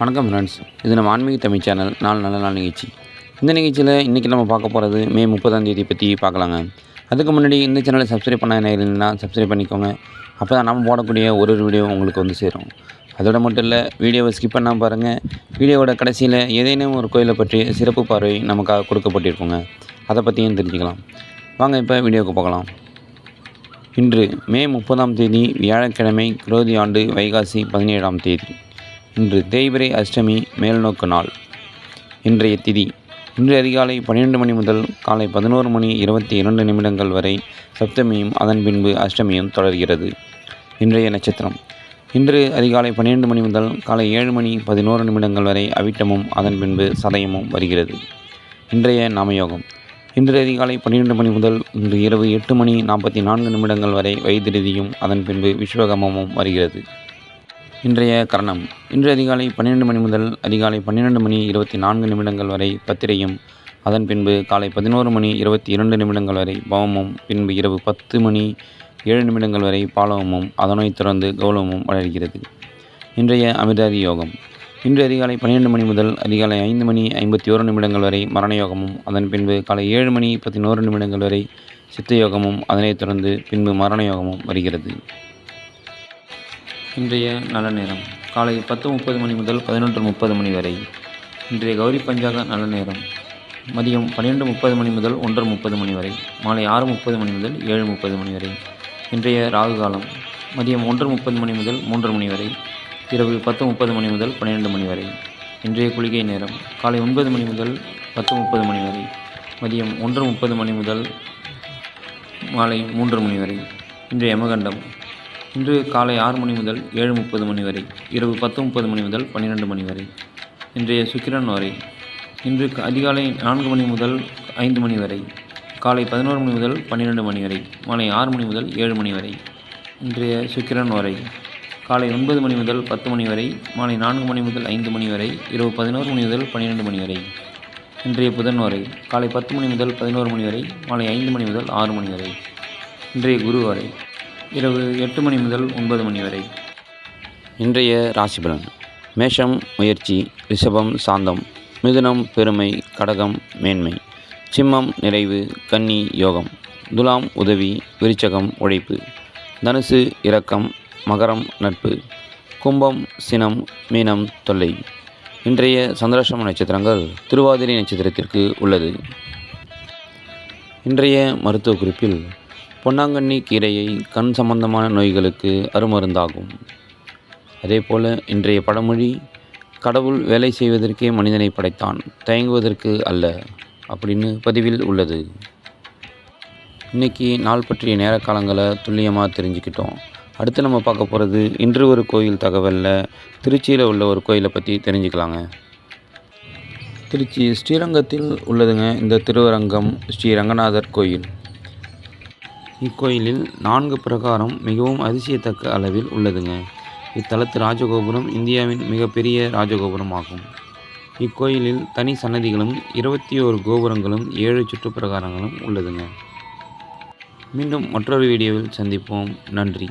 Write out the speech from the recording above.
வணக்கம் ஃப்ரெண்ட்ஸ் இது நம்ம ஆன்மீக தமிழ் சேனல் நாலு நல்ல நாள் நிகழ்ச்சி. இந்த நிகழ்ச்சியில் இன்றைக்கி நம்ம பார்க்க போகிறது மே முப்பதாம் தேதி பற்றி பார்க்கலாங்க. அதுக்கு முன்னாடி இந்த சேனலை சப்ஸ்கிரைப் பண்ண நேரில்னா சப்ஸ்கிரைப் பண்ணிக்கோங்க. அப்போ தான் நம்ம போடக்கூடிய ஒரு ஒரு வீடியோ உங்களுக்கு வந்து சேரும். அதோட மட்டும் இல்லை வீடியோவை ஸ்கிப் பண்ணாமல் பாருங்கள் வீடியோவோட கடைசியில் ஏதேனும் ஒரு கோயிலை பற்றி சிறப்பு பார்வை நமக்காக கொடுக்கப்பட்டிருக்குங்க. அதை பற்றியும் தெரிஞ்சுக்கலாம். வாங்க இப்போ வீடியோவுக்கு போகலாம். இன்று மே முப்பதாம் தேதி வியாழக்கிழமை குரோதி ஆண்டு வைகாசி பதினேழாம் தேதி. இன்று தேய்பிரை அஷ்டமி மேல்நோக்கு நாள். இன்றைய திதி. இன்று அதிகாலை பன்னிரெண்டு மணி முதல் காலை பதினோரு மணி இருபத்தி இரண்டு நிமிடங்கள் வரை சப்தமியும் அதன் பின்பு அஷ்டமியும் தொடர்கிறது. இன்றைய நட்சத்திரம். இன்று அதிகாலை பன்னிரெண்டு மணி முதல் காலை ஏழு மணி பதினோரு நிமிடங்கள் வரை அவிட்டமும் அதன் பின்பு சதயமும் வருகிறது. இன்றைய நாமயோகம். இன்று அதிகாலை பன்னிரெண்டு மணி முதல் இன்று இரவு எட்டு மணி நாற்பத்தி நான்கு நிமிடங்கள் வரை வைத்திருதியும் அதன் பின்பு விஸ்வகமமும் வருகிறது. இன்றைய கரணம். இன்று அதிகாலை பன்னிரெண்டு மணி முதல் அதிகாலை பன்னிரெண்டு மணி இருபத்தி நான்கு நிமிடங்கள் வரை பத்திரையும் அதன் பின்பு காலை பதினோரு மணி இருபத்தி இரண்டு நிமிடங்கள் வரை பவமும் பின்பு இரவு பத்து மணி ஏழு நிமிடங்கள் வரை பாலவமும் அதனைத் தொடர்ந்து கௌலமும் வளர்கிறது. இன்றைய அமிர்தாதி யோகம். இன்று அதிகாலை பன்னிரெண்டு மணி முதல் அதிகாலை ஐந்து மணி ஐம்பத்தி ஓரு நிமிடங்கள் வரை மரண யோகமும் அதன் பின்பு காலை ஏழு மணி பதினோரு நிமிடங்கள் வரை சித்த யோகமும் அதனைத் தொடர்ந்து பின்பு மரண யோகமும் வருகிறது. இன்றைய நல்ல நேரம். காலை பத்து முப்பது மணி முதல் பதினொன்று முப்பது மணி வரை. இன்றைய கௌரி பஞ்சாக நல்ல நேரம். மதியம் பன்னிரெண்டு முப்பது மணி முதல் ஒன்று முப்பது மணி வரை. மாலை ஆறு முப்பது மணி முதல் ஏழு முப்பது மணி வரை. இன்றைய ராகு காலம். மதியம் ஒன்று முப்பது மணி முதல் மூன்று மணி வரை இரவு பத்து முப்பது மணி முதல் பன்னிரெண்டு மணி வரை. இன்றைய குளிகை நேரம் காலை ஒன்பது மணி முதல் பத்து முப்பது மணி வரை. மதியம் ஒன்று முப்பது மணி முதல் மாலை மூன்று மணி வரை. இன்றைய யமகண்டம் இன்று காலை ஆறு மணி முதல் ஏழு முப்பது மணி வரை. இரவு பத்து முப்பது மணி முதல் பன்னிரெண்டு மணி வரை. இன்றைய சுக்கிரன் வரை இன்று அதிகாலை நான்கு மணி முதல் ஐந்து மணி வரை. காலை பதினோரு மணி முதல் பன்னிரெண்டு மணி வரை மாலை ஆறு மணி முதல் ஏழு மணி வரை இன்றைய சுக்கிரன் வரை. காலை ஒன்பது மணி முதல் பத்து மணி வரை மாலை நான்கு மணி முதல் ஐந்து மணி வரை இரவு பதினோரு மணி முதல் பன்னிரெண்டு மணி வரை. இன்றைய புதன் வரை காலை பத்து மணி முதல் பதினோரு மணி வரை மாலை ஐந்து மணி முதல் ஆறு மணி வரை. இன்றைய குரு வரை இரவு எட்டு மணி முதல் ஒன்பது மணி வரை. இன்றைய ராசிபலன் மேஷம் முயற்சி ரிஷபம் சாந்தம் மிதுனம் பெருமை கடகம் மேன்மை. சிம்மம் நிறைவு கன்னி யோகம். துலாம் உதவி விருச்சகம் உழைப்பு. தனுசு இரக்கம் மகரம் நட்பு. கும்பம் சினம் மீனம் தொல்லை. இன்றைய சந்திராசிரம நட்சத்திரங்கள் திருவாதிரை நட்சத்திரத்திற்கு உள்ளது. இன்றைய மருத்துவ குறிப்பில் பொன்னாங்கண்ணி கீரையை கண் சம்பந்தமான நோய்களுக்கு அருமருந்தாகும். அதேபோல இன்றைய படமொழி கடவுள் வேலை செய்வதற்கே மனிதனை படைத்தான் தயங்குவதற்கு அல்ல. அப்படின்னு பதிவில் உள்ளது. இன்னைக்கு நாள் பற்றிய நேர காலங்களை துல்லியமாக தெரிஞ்சுக்கிட்டோம். அடுத்து நம்ம பார்க்க போகிறது இன்று ஒரு கோயில் தகவலில் திருச்சியில் உள்ள ஒரு கோயிலை பற்றி தெரிஞ்சுக்கலாங்க. திருச்சி ஸ்ரீரங்கத்தில் உள்ளதுங்க இந்த திருவரங்கம் ஸ்ரீ ரங்கநாதர் கோயில். இக்கோயிலில் நான்கு பிரகாரம் மிகவும் அதிசயத்தக்க அளவில் உள்ளதுங்க. இத்தலத்து ராஜகோபுரம் இந்தியாவின் மிகப்பெரிய ராஜகோபுரம் ஆகும் இக்கோயிலில் தனி சன்னதிகளும் இருபத்தி ஓரு கோபுரங்களும் ஏழு சுற்றுப்பிரகாரங்களும் உள்ளதுங்க. மீண்டும் மற்றொரு வீடியோவில் சந்திப்போம். நன்றி.